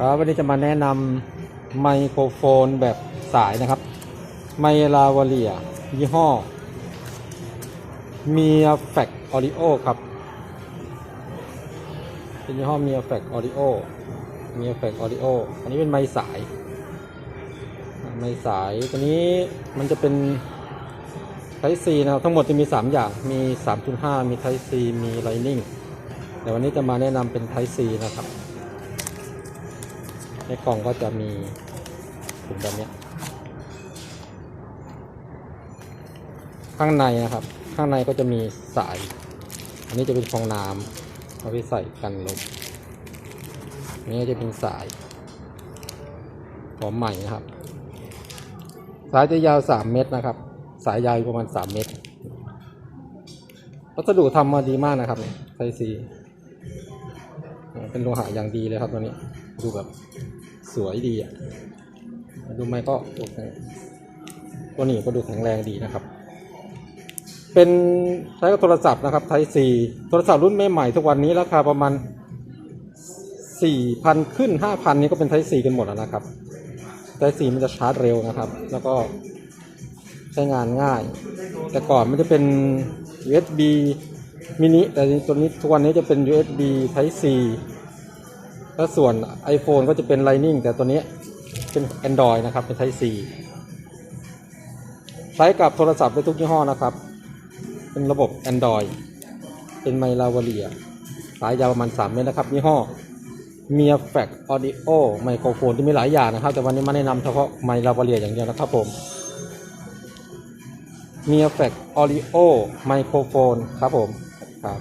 ครับวันนี้จะมาแนะนำไมโครโฟนแบบสายนะครับ ไมลาวเลีย ยี่ห้อมีแฟกออริโอครับ เป็นยี่ห้อมีแฟกออริโอมีแฟกออริโออันนี้เป็นไม้สาย ไม้สายตัวนี้มันจะเป็นไทซีนะครับ ทั้งหมดจะมี 3 อย่าง มี 3.5 มีไทซีมีไลนิ่งแต่วันนี้จะมาแนะนำเป็นไทซีนะครับ ในกล่องก็จะมีถุงแบบนี้ข้างในนะครับ ข้างในก็จะมีสาย อันนี้จะเป็นฟองน้ำเอาไปใส่กันลมอันนี้จะเป็นสายหอมใหม่นะครับ สายจะยาว3เมตรนะครับ สายยาวอยู่ประมาณ3เมตรวัสดุทำมาดีมากนะครับไทซี เป็นโลหะอย่างดีเลยครับตัวนี้ ดูแบบ สวยดีอะดูไหมก็โอเคตัวนี้ก็ดูแข็งแรงดีนะครับ เป็นใช้กับโทรศัพท์นะครับไทซีโทรศัพท์รุ่นใหม่ๆทุกวันนี้ราคาประมาณสี่พันขึ้นห้าพันนี้ก็เป็นไทซีกันหมดแล้วนะครับไทซีมันจะชาร์จเร็วนะครับ แล้วก็ใช้งานง่าย แต่ก่อนมันจะเป็น USB มินิแต่ตัวนี้ทุกวันนี้จะเป็น USB Type C แล้วส่วน iPhone ก็จะเป็น Lightning แต่ตัวนี้เป็น Android นะครับ เป็น Type C ใช้กับโทรศัพท์ได้ทุกยี่ห้อนะครับ เป็นระบบ Android เป็นไมลาวเลียสายยาวประมาณ 3 เมตรนะครับยี่ห้อ m i a f a c Audio ไมโครโฟนที่มีหลายอย่างนะครับ แต่วันนี้มาแนะนำเฉพาะไมลาวเลียอย่างเดียวนะครับผม m i a f a c Audio ไมโครโฟนครับผมครับ